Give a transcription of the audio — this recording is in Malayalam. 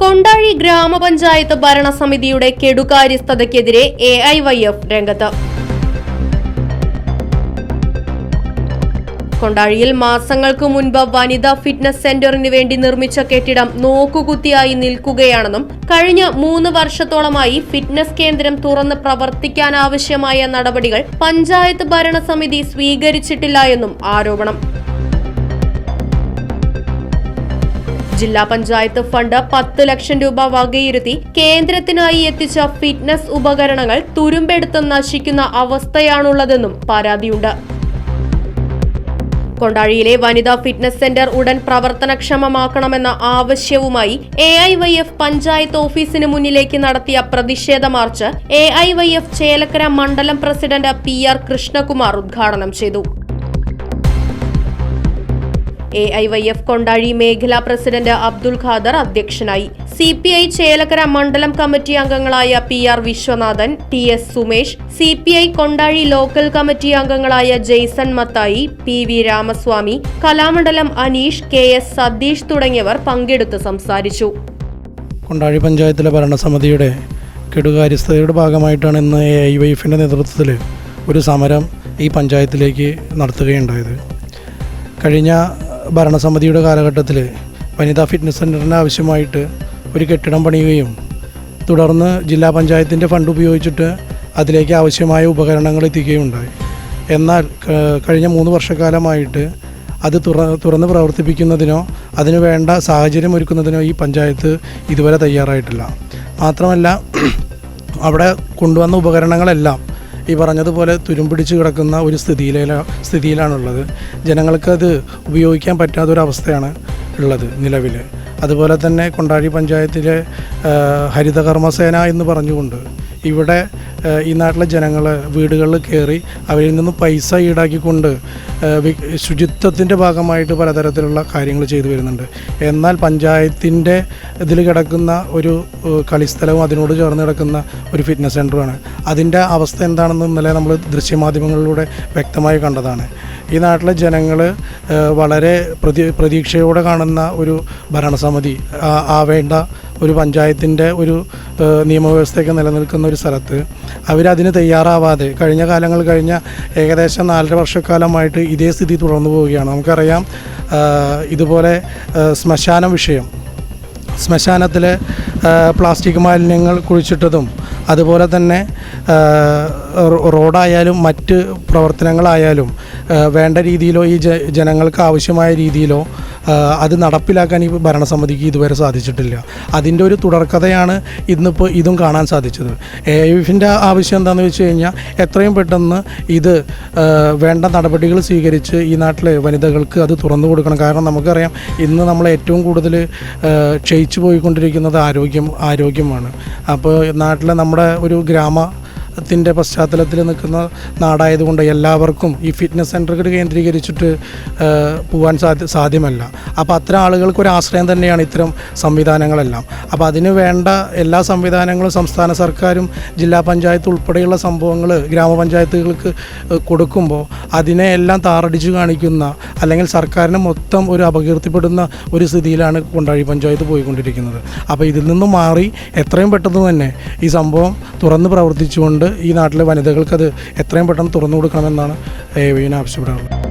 Kondazhi ഗ്രാമപഞ്ചായത്ത് ഭരണസമിതിയുടെ കെടുകാര്യസ്ഥതയ്ക്കെതിരെ എ ഐ വൈ എഫ് രംഗത്ത്. കൊണ്ടാഴിയിൽ മാസങ്ങൾക്ക് മുൻപ് വനിതാ ഫിറ്റ്നസ് സെന്ററിന് വേണ്ടി നിർമ്മിച്ച കെട്ടിടം നോക്കുകുത്തിയായി നിൽക്കുകയാണെന്നും കഴിഞ്ഞ മൂന്ന് വർഷത്തോളമായി ഫിറ്റ്നസ് കേന്ദ്രം തുറന്ന് പ്രവർത്തിക്കാനാവശ്യമായ നടപടികൾ പഞ്ചായത്ത് ഭരണസമിതി സ്വീകരിച്ചിട്ടില്ല എന്നും ആരോപണം. ജില്ലാ പഞ്ചായത്ത് ഫണ്ട് പത്ത് ലക്ഷം രൂപ വകയിരുത്തി കേന്ദ്രത്തിനായി എത്തിച്ച ഫിറ്റ്നസ് ഉപകരണങ്ങൾ തുരുമ്പെടുത്ത് നശിക്കുന്ന അവസ്ഥയാണുള്ളതെന്നും പരാതിയുണ്ട്. കൊണ്ടാഴിയിലെ വനിതാ ഫിറ്റ്നസ് സെന്റർ ഉടൻ പ്രവർത്തനക്ഷമമാക്കണമെന്ന ആവശ്യവുമായി A I Y F panchayat ഓഫീസിന് മുന്നിലേക്ക് നടത്തിയ പ്രതിഷേധ march A I Y F Chelakkara മണ്ഡലം പ്രസിഡന്റ് പി ആർ കൃഷ്ണകുമാർ ഉദ്ഘാടനം ചെയ്തു. A I Y F Kondazhi മേഖലാ പ്രസിഡന്റ് അബ്ദുൾ ഖാദർ അധ്യക്ഷനായി. സി പി ഐ ചേലക്കര മണ്ഡലം കമ്മിറ്റി അംഗങ്ങളായ P R Viswanathan T S Sumesh C P I Kondazhi local committee അംഗങ്ങളായ Jaison Mathai P V Ramaswamy Kalamandalam Aneesh K S Satheesh തുടങ്ങിയവർ പങ്കെടുത്ത് സംസാരിച്ചു. കൊണ്ടാഴി പഞ്ചായത്തിലെ ഭരണസമിതിയുടെ കെടുകാര്യസ്ഥതയുടെ ഭാഗമായിട്ടാണ് ഇന്ന് എ ഐ വൈ എഫിന്റെ നേതൃത്വത്തിൽ ഒരു സമരം ഈ പഞ്ചായത്തിലേക്ക് നടത്തുകയുണ്ടായത്. കഴിഞ്ഞ ഭരണസമിതിയുടെ കാലഘട്ടത്തിൽ വനിതാ ഫിറ്റ്നസ് സെന്ററിന് ആവശ്യമായിട്ട് ഒരു കെട്ടിടം പണിയുകയും തുടർന്ന് ജില്ലാ പഞ്ചായത്തിന്റെ ഫണ്ട് ഉപയോഗിച്ചിട്ട് അതിലേക്ക് ആവശ്യമായ ഉപകരണങ്ങൾ എത്തിക്കുകയുണ്ടായി. എന്നാൽ കഴിഞ്ഞ മൂന്ന് വർഷക്കാലമായിട്ട് അത് തുറ തുറന്ന് പ്രവർത്തിപ്പിക്കുന്നതിനോ അതിനു വേണ്ട സാഹചര്യം ഒരുക്കുന്നതിനോ ഈ പഞ്ചായത്ത് ഇതുവരെ തയ്യാറായിട്ടില്ല. മാത്രമല്ല അവിടെ കൊണ്ടുവന്ന ഉപകരണങ്ങളെല്ലാം ഈ പറഞ്ഞതുപോലെ തുരുമ്പിടിച്ച് കിടക്കുന്ന ഒരു സ്ഥിതിയില സ്ഥിതിയിലാണുള്ളത്. ജനങ്ങൾക്കത് ഉപയോഗിക്കാൻ പറ്റാത്തൊരവസ്ഥയാണ് ഉള്ളത് നിലവിൽ അതുപോലെ തന്നെ കൊണ്ടാഴി പഞ്ചായത്തിലെ ഹരിതകർമ്മസേന എന്ന് പറഞ്ഞുകൊണ്ട് ഇവിടെ ഈ നാട്ടിലെ ജനങ്ങൾ വീടുകളിൽ കയറി അവരിൽ നിന്ന് പൈസ ഈടാക്കിക്കൊണ്ട് ശുചിത്വത്തിന്റെ ഭാഗമായിട്ട് പലതരത്തിലുള്ള കാര്യങ്ങൾ ചെയ്തു വരുന്നുണ്ട്. എന്നാൽ പഞ്ചായത്തിന്റെ ഇതിൽ കിടക്കുന്ന ഒരു കളിസ്ഥലവും അതിനോട് ചേർന്ന് കിടക്കുന്ന ഒരു ഫിറ്റ്നസ് സെന്ററുമാണ് അതിന്റെ അവസ്ഥ എന്താണെന്ന് ഇന്നലെ നമ്മൾ ദൃശ്യമാധ്യമങ്ങളിലൂടെ വ്യക്തമായി കണ്ടതാണ്. ഈ നാട്ടിലെ ജനങ്ങൾ വളരെ പ്രതി പ്രതീക്ഷയോടെ കാണുന്ന ഒരു ഭരണസമിതി ആവേണ്ട ഒരു പഞ്ചായത്തിന്റെ ഒരു നിയമവ്യവസ്ഥയൊക്കെ നിലനിൽക്കുന്ന ഒരു സ്ഥലത്ത് അവരതിന് തയ്യാറാവാതെ കഴിഞ്ഞ കാലങ്ങൾ കഴിഞ്ഞ ഏകദേശം നാലര വർഷക്കാലമായിട്ട് ഇതേ സ്ഥിതി തുടർന്നു പോവുകയാണ്. നമുക്കറിയാം ഇതുപോലെ ശ്മശാന വിഷയം ശ്മശാനത്തിൽ പ്ലാസ്റ്റിക് മാലിന്യങ്ങൾ കുഴിച്ചിട്ടതും അതുപോലെ തന്നെ റോഡായാലും മറ്റ് പ്രവർത്തനങ്ങളായാലും വേണ്ട രീതിയിലോ ഈ ജനങ്ങൾക്ക് ആവശ്യമായ രീതിയിലോ അത് നടപ്പിലാക്കാൻ ഈ ഭരണസമിതിക്ക് ഇതുവരെ സാധിച്ചിട്ടില്ല. അതിന്റെ ഒരു തുടർക്കഥയാണ് ഇന്നിപ്പോൾ ഇതും കാണാൻ സാധിച്ചത്. എ എഫിന്റെ ആവശ്യം എന്താണെന്ന് വെച്ച് കഴിഞ്ഞാൽ എത്രയും പെട്ടെന്ന് ഇത് വേണ്ട നടപടികൾ സ്വീകരിച്ച് ഈ നാട്ടിലെ വനിതകൾക്ക് അത് തുറന്നു കൊടുക്കണം. കാരണം നമുക്കറിയാം ഇന്ന് നമ്മൾ ഏറ്റവും കൂടുതൽ ക്ഷയിച്ചു പോയിക്കൊണ്ടിരിക്കുന്നത് ആരോഗ്യം ആരോഗ്യമാണ്. അപ്പോൾ നാട്ടിലെ നമ്മുടെ ഒരു ഗ്രാമ ത്തിന്റെ പശ്ചാത്തലത്തിൽ നിൽക്കുന്ന നാടായതുകൊണ്ട് എല്ലാവർക്കും ഈ ഫിറ്റ്നസ് സെന്ററുകൾ കേന്ദ്രീകരിച്ചിട്ട് പോകാൻ സാധ്യ സാധ്യമല്ല. അപ്പോൾ അത്തരം ആളുകൾക്ക് ഒരു ആശ്രയം തന്നെയാണ് ഇത്തരം സംവിധാനങ്ങളെല്ലാം. അപ്പോൾ അതിന് വേണ്ട എല്ലാ സംവിധാനങ്ങളും സംസ്ഥാന സർക്കാരും ജില്ലാ പഞ്ചായത്ത് ഉൾപ്പെടെയുള്ള സംഭവങ്ങൾ ഗ്രാമപഞ്ചായത്തുകൾക്ക് കൊടുക്കുമ്പോൾ അതിനെ എല്ലാം താറടിച്ച് കാണിക്കുന്ന അല്ലെങ്കിൽ സർക്കാരിനെ മൊത്തം ഒരു അപകീർത്തിപ്പെടുന്ന ഒരു സ്ഥിതിയിലാണ് കൊണ്ടാഴി പഞ്ചായത്ത് പോയിക്കൊണ്ടിരിക്കുന്നത്. അപ്പോൾ ഇതിൽ നിന്നും മാറി എത്രയും പെട്ടെന്ന് തന്നെ ഈ സംഭവം തുറന്ന് പ്രവർത്തിച്ചുകൊണ്ട് ഈ നാട്ടിലെ വനിതകൾക്കത് എത്രയും പെട്ടെന്ന് തുറന്നു കൊടുക്കണമെന്നാണ് എ വിന് ആവശ്യപ്പെടാറുള്ളത്.